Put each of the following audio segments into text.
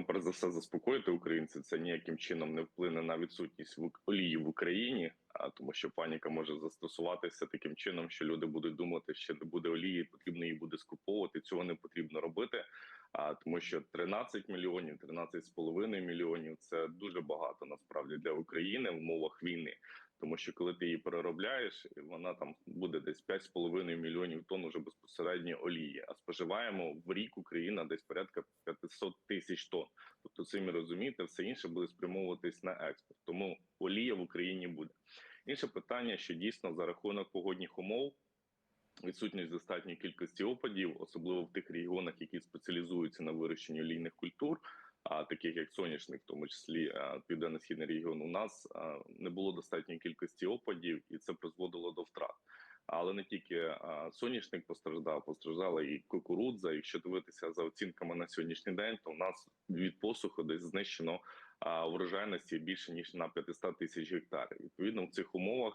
потрібно перш за все заспокоїти українців. Це ніяким чином не вплине на відсутність в- олії в Україні, а тому, що паніка може застосуватися таким чином, що люди будуть думати, що не буде олії, потрібно її буде скуповувати. Цього не потрібно робити. А тому, що 13 мільйонів, 13,5 мільйонів це дуже багато насправді для України в умовах війни. Що коли ти її переробляєш, вона там буде десь 5,5 мільйонів тонн уже безпосередньо олії. А споживаємо в рік Україна десь порядка 500 тисяч тонн. Тобто, самі розумієте, все інше буде спрямовуватись на експорт. Тому олія в Україні буде. Інше питання, що дійсно за рахунок погодних умов. Відсутність достатньої кількості опадів, особливо в тих регіонах, які спеціалізуються на вирощенні олійних культур, таких як соняшник, в тому числі південно-східний регіон, у нас не було достатньої кількості опадів, і це призводило до втрат. Але не тільки соняшник постраждав, постраждала і кукурудза. Якщо дивитися за оцінками на сьогоднішній день, то у нас від посуху десь знищено врожайності більше ніж на 500 тисяч гектарів. Відповідно, в цих умовах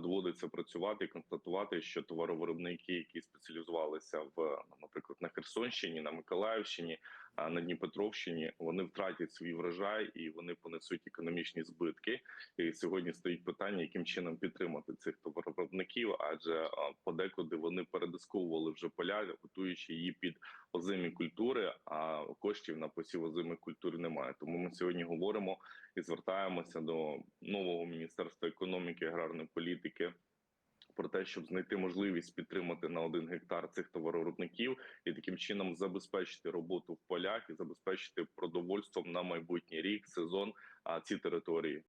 доводиться працювати і констатувати, що товаровиробники, які спеціалізувалися в наприклад на Херсонщині, на Миколаївщині, на Дніпропетровщині, вони втратять свій врожай і вони понесуть економічні збитки. І сьогодні стоїть питання, яким чином підтримати цих товаровиробників, адже подекуди вони передисковували вже поля, готуючи її під озимі культури. А коштів на посів озимих культур немає. Тому ми сьогодні говоримо і звертаємося до нового міністерства економіки, аграрної політики. Про те, щоб знайти можливість підтримати на один гектар цих товаровиробників і таким чином забезпечити роботу в полях і забезпечити продовольством на майбутній рік сезон а ці території.